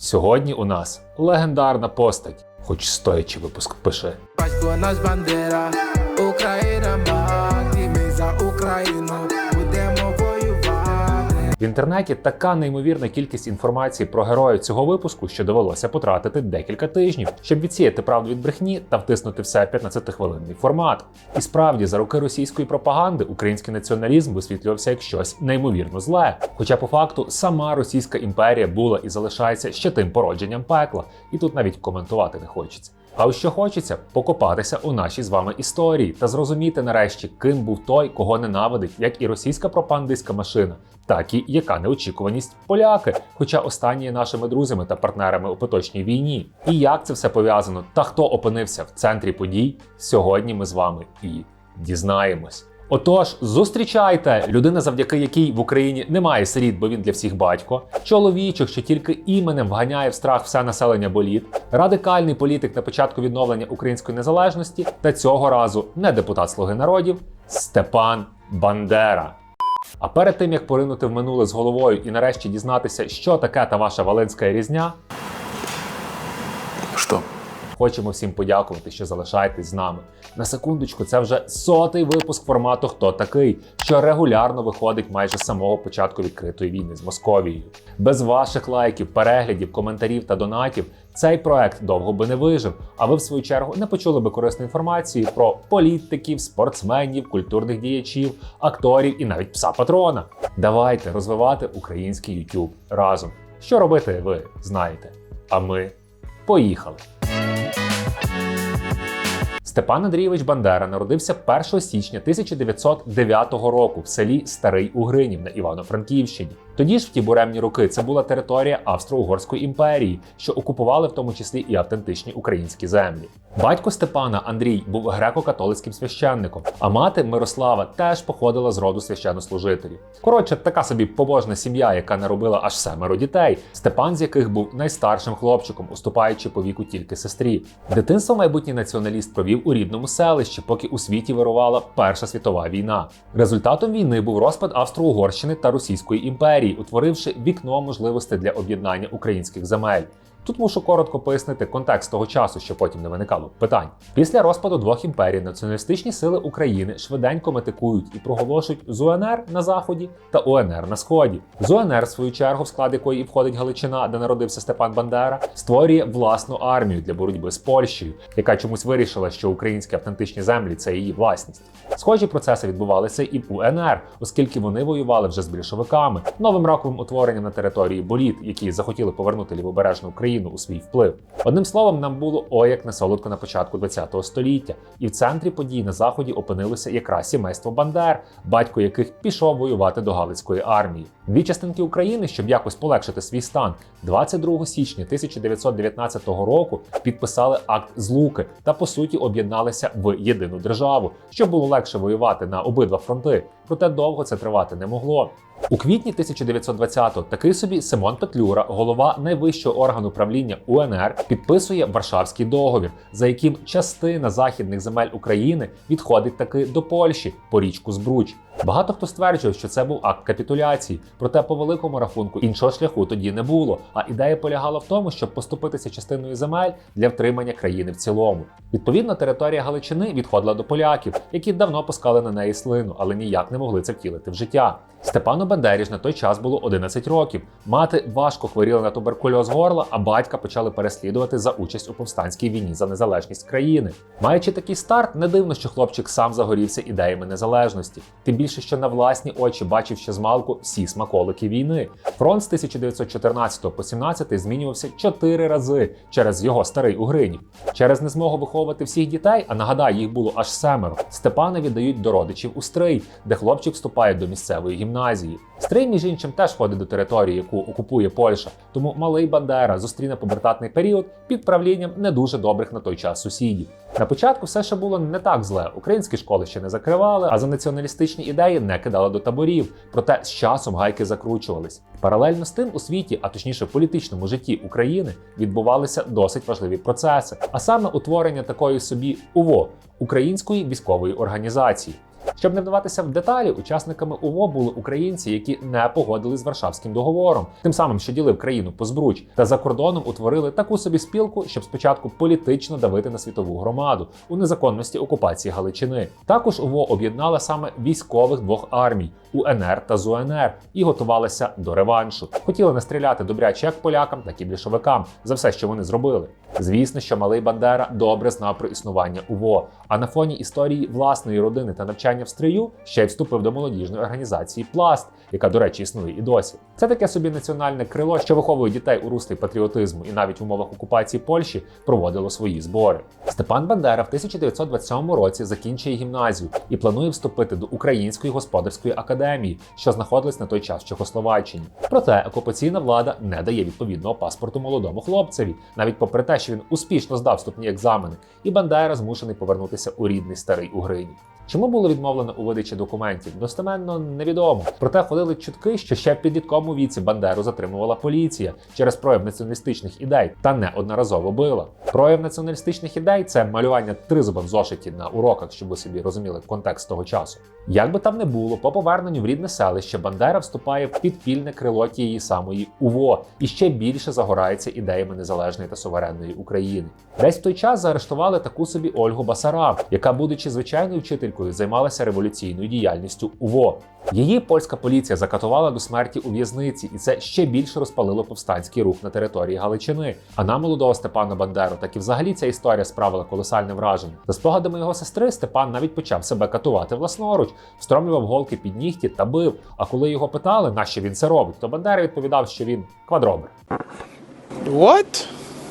Сьогодні у нас легендарна постать, хоч стоячи випуск пише. Батько наш бандера, Україна ми за Україну. В інтернеті така неймовірна кількість інформації про героїв цього випуску, що довелося потратити декілька тижнів, щоб відсіяти правду від брехні та втиснути все в 15-хвилинний формат. І справді, за роки російської пропаганди український націоналізм висвітлювався як щось неймовірно зле. Хоча по факту сама Російська імперія була і залишається ще тим породженням пекла, і тут навіть коментувати не хочеться. А що хочеться покопатися у нашій з вами історії та зрозуміти нарешті, ким був той, кого ненавидить, як і російська пропагандистська машина, так і яка неочікуваність поляки, хоча останні є нашими друзями та партнерами у поточній війні. І як це все пов'язано та хто опинився в центрі подій, сьогодні ми з вами і дізнаємось. Отож, зустрічайте людина, завдяки якій в Україні немає сиріт, бо він для всіх батько, чоловічок, що тільки іменем вганяє в страх все населення боліт, радикальний політик на початку відновлення української незалежності, та цього разу не депутат Слуги народів Степан Бандера. А перед тим як поринути в минуле з головою і нарешті дізнатися, що таке та ваша Валенська різня, Что? Хочемо всім подякувати, що залишаєтесь з нами. На секундочку, це вже сотий випуск формату Хто такий, що регулярно виходить майже з самого початку відкритої війни з Московією. Без ваших лайків, переглядів, коментарів та донатів цей проект довго би не вижив. А ви, в свою чергу, не почули би корисної інформації про політиків, спортсменів, культурних діячів, акторів і навіть пса патрона. Давайте розвивати український YouTube разом. Що робити, ви знаєте. А ми поїхали. Степан Андрійович Бандера народився 1 січня 1909 року в селі Старий Угринів на Івано-Франківщині. Тоді ж в ті буремні роки це була територія Австро-Угорської імперії, що окупували в тому числі і автентичні українські землі. Батько Степана Андрій був греко-католицьким священником, а мати Мирослава теж походила з роду священнослужителів. Коротше, така собі побожна сім'я, яка наробила аж семеро дітей, Степан з яких був найстаршим хлопчиком, уступаючи по віку тільки сестрі. Дитинство майбутній націоналіст провів у рідному селищі, поки у світі вирувала Перша світова війна. Результатом війни був розпад Австро-Угорщини та Російської імперії, утворивши вікно можливостей для об'єднання українських земель. Тут мушу коротко пояснити контекст того часу, що потім не виникало питань. Після розпаду двох імперій націоналістичні сили України швиденько метикують і проголошують з УНР на заході та УНР на сході. З УНР, в свою чергу, в склад якої і входить Галичина, де народився Степан Бандера, створює власну армію для боротьби з Польщею, яка чомусь вирішила, що українські автентичні землі це її власність. Схожі процеси відбувалися і в УНР, оскільки вони воювали вже з більшовиками, новим раковим утворенням на території боліт, які захотіли повернути лівобережну Україну у свій вплив. Одним словом, нам було ой як не солодко на початку ХХ століття, і в центрі подій на заході опинилося якраз сімейство Бандер, батько яких пішов воювати до Галицької армії. Дві частинки України, щоб якось полегшити свій стан, 22 січня 1919 року підписали акт злуки та по суті об'єдналися в єдину державу, щоб було легше воювати на обидва фронти. Проте довго це тривати не могло. У квітні 1920-го такий собі Симон Петлюра, голова найвищого органу правління УНР, підписує Варшавський договір, за яким частина західних земель України відходить таки до Польщі по річку Збруч. Багато хто стверджує, що це був акт капітуляції, проте по великому рахунку іншого шляху тоді не було. А ідея полягала в тому, щоб поступитися частиною земель для втримання країни в цілому. Відповідно, територія Галичини відходила до поляків, які давно пускали на неї слину, але ніяк не могли це втілити в життя. Степану Бандері ж на той час було 11 років. Мати важко хворіла на туберкульоз горла, а батька почали переслідувати за участь у повстанській війні за незалежність країни. Маючи такий старт, не дивно, що хлопчик сам загорівся ідеями незалежності. Тим більше, що на власні очі бачив ще змалку всі смаколики війни. Фронт з 1914 по 17 змінювався чотири рази через його старий Угринів. Через незмогу виховувати всіх дітей, а нагадаю, їх було аж семеро. Степана віддають до родичів у Стрий, де хлопчик вступає до місцевої гімназії. Стрий, між іншим, теж входить до території, яку окупує Польща, тому малий Бандера зустріне пубертатний період під правлінням не дуже добрих на той час сусідів. На початку все ще було не так зле. Українські школи ще не закривали, а за націоналістичні ідеї не кидали до таборів. Проте з часом гайки закручувались. Паралельно з тим у світі, а точніше в політичному житті України, відбувалися досить важливі процеси, а саме утворення такої собі УВО української військової організації. Щоб не вдаватися в деталі, учасниками УВО були українці, які не погодились з Варшавським договором, тим самим, що ділив країну по збруч, та за кордоном утворили таку собі спілку, щоб спочатку політично давити на світову громаду у незаконності окупації Галичини. Також УВО об'єднала саме військових двох армій УНР та ЗУНР і готувалися до реваншу. Хотіли настріляти добряче як полякам, так і більшовикам за все, що вони зробили. Звісно, що малий Бандера добре знав про існування УВО. А на фоні історії власної родини та навчання в стрию ще й вступив до молодіжної організації Пласт, яка, до речі, існує і досі. Це таке собі національне крило, що виховує дітей у руслі патріотизму, і навіть в умовах окупації Польщі проводило свої збори. Степан Бандера в 1927 році закінчує гімназію і планує вступити до Української господарської академії, що знаходилась на той час в Чехословаччині. Проте окупаційна влада не дає відповідного паспорту молодому хлопцеві, навіть попри те, що він успішно здав вступні екзамени, і Бандера змушений повернутися у рідний старий Угрині. Чому було відмовлено у видачі документів? Достеменно невідомо. Проте ходили чутки, що ще в підлітковому віці Бандеру затримувала поліція через прояв націоналістичних ідей та неодноразово била. Прояв націоналістичних ідей це малювання тризуба зошиті на уроках, щоб ви собі розуміли контекст того часу. Як би там не було, по поверненню в рідне селище Бандера вступає в підпільне крило тієї самої УВО і ще більше загорається ідеями незалежної та суверенної України. Десь в той час заарештували таку собі Ольгу Басараб, яка, будучи звичайною вчителькою, займалася революційною діяльністю УВО. Її польська поліція закатувала до смерті у в'язниці, і це ще більше розпалило повстанський рух на території Галичини. А на молодого Степана Бандеру, так і взагалі ця історія справила колосальне враження. За спогадами його сестри, Степан навіть почав себе катувати власноруч, встромлював голки під нігті та бив. А коли його питали, нащо він це робить, то Бандера відповідав, що він квадробер. What?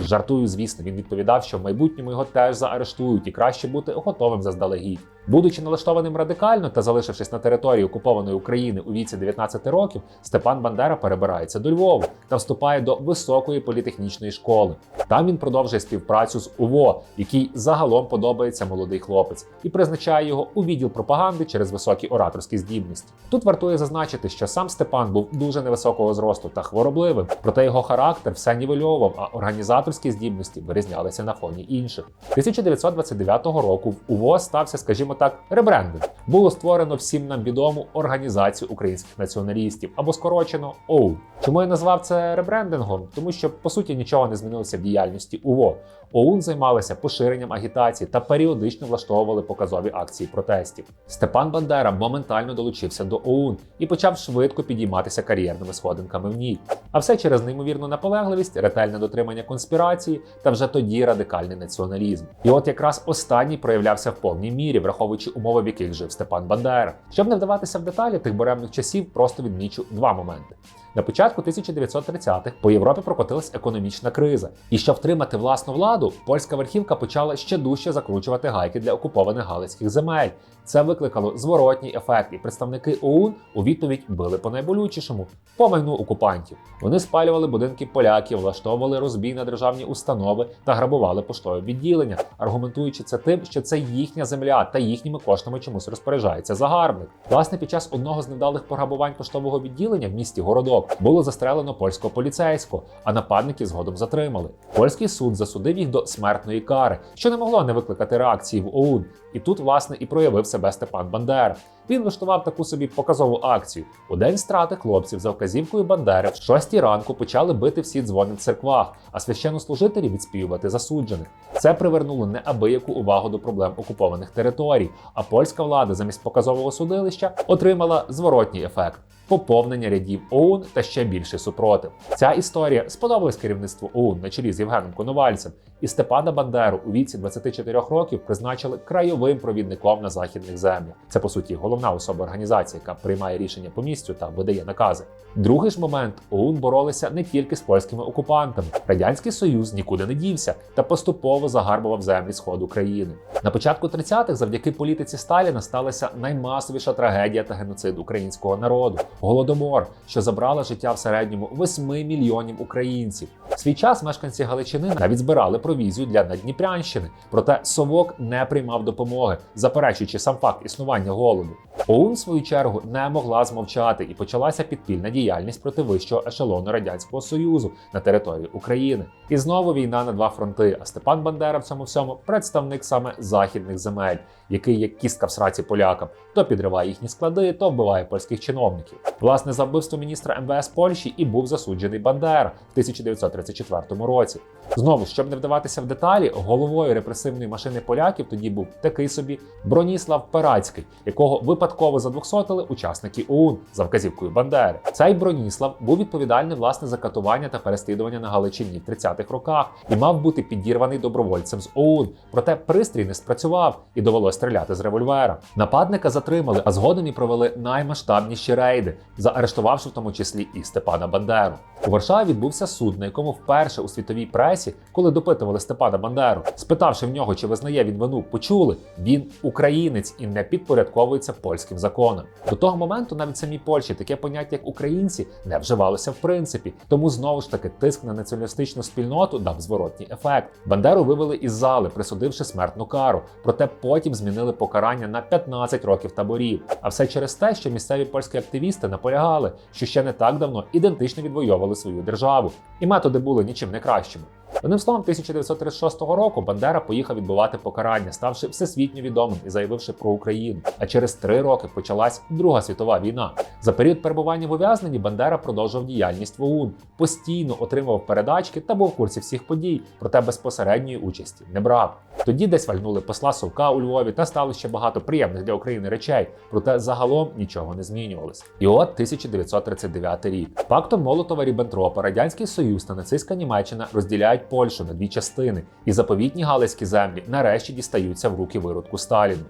Жартую, звісно, він відповідав, що в майбутньому його теж заарештують і краще бути готовим заздалегідь. Будучи налаштованим радикально та залишившись на території окупованої України у віці 19 років, Степан Бандера перебирається до Львова та вступає до високої політехнічної школи. Там він продовжує співпрацю з УВО, який загалом подобається молодий хлопець, і призначає його у відділ пропаганди через високі ораторські здібності. Тут вартує зазначити, що сам Степан був дуже невисокого зросту та хворобливим, проте його характер все нівельовував, а організаторські здібності вирізнялися на фоні інших. 1929 року в УВО стався, скажімо так, ребрендинг. Було створено всім нам відому організацію українських націоналістів або скорочено ОУН. Чому я назвав це ребрендингом? Тому що по суті нічого не змінилося в діяльності УВО. ОУН займалися поширенням агітації та періодично влаштовували показові акції протестів. Степан Бандера моментально долучився до ОУН і почав швидко підійматися кар'єрними сходинками в ній. А все через неймовірну наполегливість, ретельне дотримання конспірації та вже тоді радикальний націоналізм. І от якраз останній проявлявся в повній мірі, враховуючи умови, в яких жив Степан Бандера. Щоб не вдаватися в деталі тих буремних часів, просто відмічу два моменти. На початку 1930-х по Європі прокотилась економічна криза, і щоб втримати власну владу, польська верхівка почала ще дужче закручувати гайки для окупованих галицьких земель. Це викликало зворотній ефект, і представники ОУН у відповідь били по найболючішому по майну окупантів. Вони спалювали будинки поляків, влаштовували розбій на державні установи та грабували поштове відділення, аргументуючи це тим, що це їхня земля та їхніми коштами чомусь розпоряджається загарбник. Власне, під час одного з невдалих пограбувань поштового відділення в місті Городок було застрелено польського поліцейського, а нападники згодом затримали. Польський суд засудив їх до смертної кари, що не могло не викликати реакції в ОУН. І тут, власне, і проявив себе Степан Бандера. Він влаштував таку собі показову акцію. У день страти хлопців за вказівкою Бандери в 6 ранку почали бити всі дзвони в церквах, а священнослужителі відспівувати засуджених. Це привернуло неабияку увагу до проблем окупованих територій. А польська влада замість показового судилища отримала зворотній ефект. Поповнення рядів ОУН та ще більший супротив. Ця історія сподобалась керівництву ОУН на чолі з Євгеном Коновальцем, і Степана Бандеру у віці 24 років призначили краєвим провідником на західних землях. Це по суті головна особа організації, яка приймає рішення по місцю та видає накази. Другий ж момент ОУН боролися не тільки з польськими окупантами. Радянський Союз нікуди не дівся та поступово загарбував землі сходу країни. На початку 30-х завдяки політиці Сталіна сталася наймасовіша трагедія та геноцид українського народу голодомор, що забрала життя в середньому 8 мільйонів українців. В свій час мешканці Галичини навіть збирали провізію для Надніпрянщини, проте совок не приймав допомоги, заперечуючи сам факт існування голоду. ОУН, в свою чергу, не могла змовчати і почалася підпільна діяльність проти вищого ешелону радянського союзу на території України. І знову війна на два фронти. А Степан Бандера в цьому всьому представник саме західних земель, який як кістка в сраці полякам, то підриває їхні склади, то вбиває польських чиновників. Власне, за вбивство міністра МВС Польщі і був засуджений Бандера в 1934 році. Знову, щоб не вдаватися в деталі, головою репресивної машини поляків тоді був такий собі Броніслав Перацький, якого випадково задвохсотили учасники ОУН за вказівкою Бандери. Цей Броніслав був відповідальний власне за катування та переслідування на Галичині в 30-х роках і мав бути підірваний добровольцем з ОУН. Проте пристрій не спрацював і довелося стріляти з револьвера. Нападника затримали, а згодом і провели наймасштабніші рейди, заарештувавши в тому числі і Степана Бандеру. У Варшаві відбувся суд, на якому вперше у світовій пресі, коли допитували Степана Бандеру, спитавши в нього, чи визнає він вину, почули, він українець і не підпорядковується польським законам. До того моменту навіть в самій Польщі таке поняття, як українці, не вживалося в принципі. Тому знову ж таки тиск на націоналістичну спільноту дав зворотній ефект. Бандеру вивели із зали, присудивши смертну кару. Проте потім змінили покарання на 15 років таборів. А все через те, що місцеві польські активісти наполягали, що ще не так давно ідентично відвоювали свою державу, і методи були нічим не кращими. Одним словом, 1936 року Бандера поїхав відбувати покарання, ставши всесвітньо відомим і заявивши про Україну. А через три роки почалась Друга світова війна. За період перебування в ув'язненні Бандера продовжував діяльність в ОУН, постійно отримував передачки та був в курсі всіх подій, проте безпосередньої участі не брав. Тоді десь вальнули посла Совка у Львові та стало ще багато приємних для України речей, проте загалом нічого не змінювалось. І от 1939 рік. Пактом Молотова Ріббентропа Радянський Союз та нацистська Німеччина розділяють Польщу на дві частини, і заповітні галицькі землі нарешті дістаються в руки виродку Сталіну.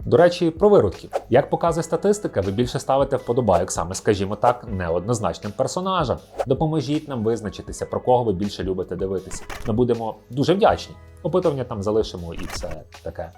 До речі, про виродків. Як показує статистика, ви більше ставите вподобайок саме, скажімо так, неоднозначним персонажам. Допоможіть нам визначитися, про кого ви більше любите дивитися. Ми будемо дуже вдячні. Опитування там залишимо і все таке.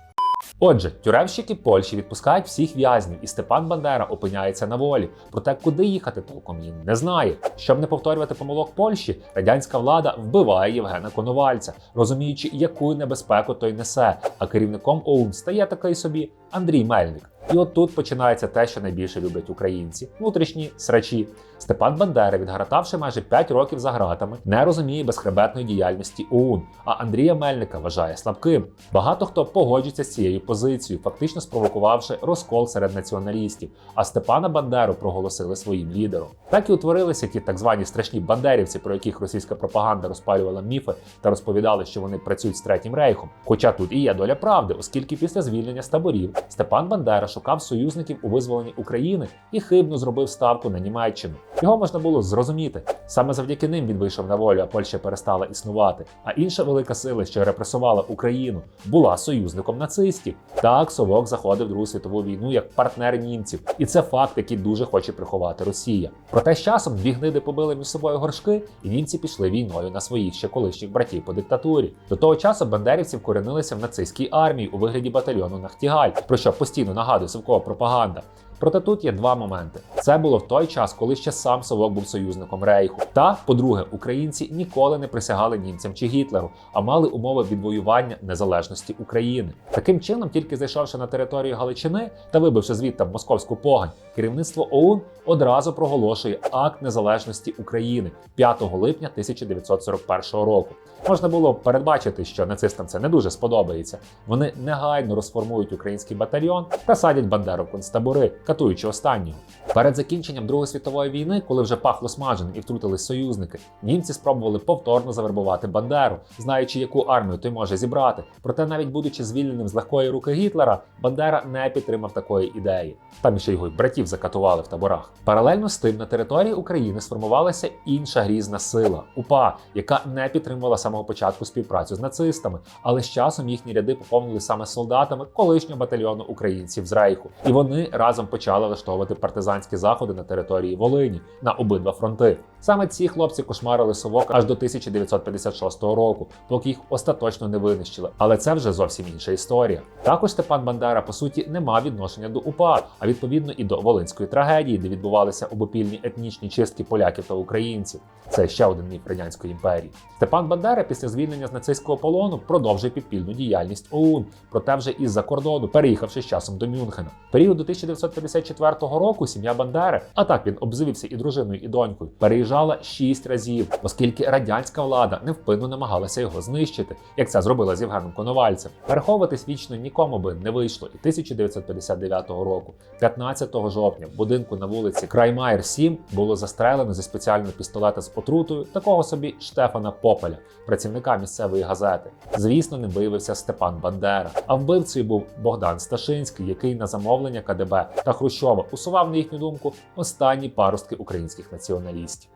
Отже, тюремщики Польщі відпускають всіх в'язнів, і Степан Бандера опиняється на волі. Проте куди їхати толком він не знає. Щоб не повторювати помилок Польщі, радянська влада вбиває Євгена Коновальця, розуміючи, яку небезпеку той несе. А керівником ОУН стає такий собі Андрій Мельник. І от тут починається те, що найбільше люблять українці: внутрішні срачі. Степан Бандера, відгратавши майже 5 років за ґратами, не розуміє безхребетної діяльності ОУН, а Андрія Мельника вважає слабким. Багато хто погоджується з цією позицією, фактично спровокувавши розкол серед націоналістів. А Степана Бандеру проголосили своїм лідером. Так і утворилися ті так звані страшні бандерівці, про яких російська пропаганда розпалювала міфи та розповідали, що вони працюють з третім рейхом. Хоча тут і є доля правди, оскільки після звільнення з таборів Степан Бандера шукав союзників у визволенні України і хибно зробив ставку на Німеччину. Його можна було зрозуміти. Саме завдяки ним він вийшов на волю, а Польща перестала існувати. А інша велика сила, що репресувала Україну, була союзником нацистів. Так Совок заходив в Другу світову війну як партнер німців, і це факт, який дуже хоче приховати Росія. Проте з часом дві гниди побили між собою горшки, і німці пішли війною на своїх ще колишніх братів по диктатурі. До того часу бандерівці вкоренилися в нацистській армії у вигляді батальйону Нахтігаль, про що постійно нагадує совкова пропаганда. Проте тут є два моменти. Це було в той час, коли ще сам Совок був союзником Рейху. Та, по-друге, українці ніколи не присягали німцям чи Гітлеру, а мали умови відвоювання незалежності України. Таким чином, тільки зайшовши на територію Галичини та вибивши звідти московську погань, керівництво ОУН одразу проголошує акт незалежності України 5 липня 1941 року. Можна було передбачити, що нацистам це не дуже сподобається. Вони негайно розформують український батальйон та садять Бандеру концтабори, катуючи останнього. Перед закінченням Другої світової війни, коли вже пахло смаженим і втрутились союзники, німці спробували повторно завербувати Бандеру, знаючи, яку армію той може зібрати. Проте, навіть будучи звільненим з легкої руки Гітлера, Бандера не підтримав такої ідеї. Там ще його й братів закатували в таборах. Паралельно з тим на території України сформувалася інша грізна сила УПА, яка не підтримувала самого початку співпрацю з нацистами, але з часом їхні ряди поповнили саме солдатами колишнього батальйону українців з Рейху, і вони разом почали влаштовувати партизанські заходи на території Волині на обидва фронти. Саме ці хлопці кошмарили совок аж до 1956 року, поки їх остаточно не винищили. Але це вже зовсім інша історія. Також Степан Бандера, по суті, не мав відношення до УПА, а відповідно і до Волинської трагедії, де відбувалися обопільні етнічні чистки поляків та українців. Це ще один міф радянської імперії. Степан Бандера після звільнення з нацистського полону продовжує підпільну діяльність ОУН, проте вже із-за кордону, переїхавши з часом до Мюнхена. Період до 1954 року сім'я Бандери, а так він обзивився і дружиною, і донькою, переїжджала шість разів, оскільки радянська влада невпинно намагалася його знищити, як це зробила з Євгеном Коновальцем. Переховуватись вічно нікому би не вийшло. І 1959 року, 15 жовтня, в будинку на вулиці Краймайер 7 було застрелено зі спеціального пістолета з отрутою такого собі Штефана Попеля, працівника місцевої газети. Звісно, не виявився Степан Бандера, а вбивцею був Богдан Сташинський, який на замовлення КДБ та Хрущова усував, на їхню думку, останні паростки українських націоналістів.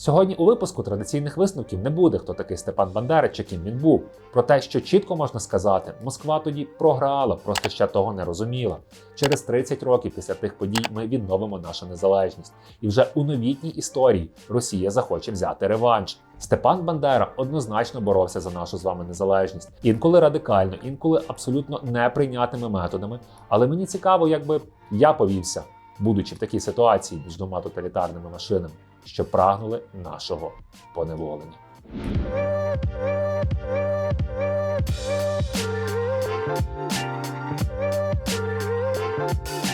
Сьогодні у випуску традиційних висновків не буде, хто такий Степан Бандера чи ким він був. Про те, що чітко можна сказати, Москва тоді програла, просто ще того не розуміла. Через 30 років після тих подій ми відновимо нашу незалежність. І вже у новітній історії Росія захоче взяти реванш. Степан Бандера однозначно боровся за нашу з вами незалежність, інколи радикально, інколи абсолютно неприйнятними методами. Але мені цікаво, якби я повівся, будучи в такій ситуації між двома тоталітарними машинами, що прагнули нашого поневолення. Thank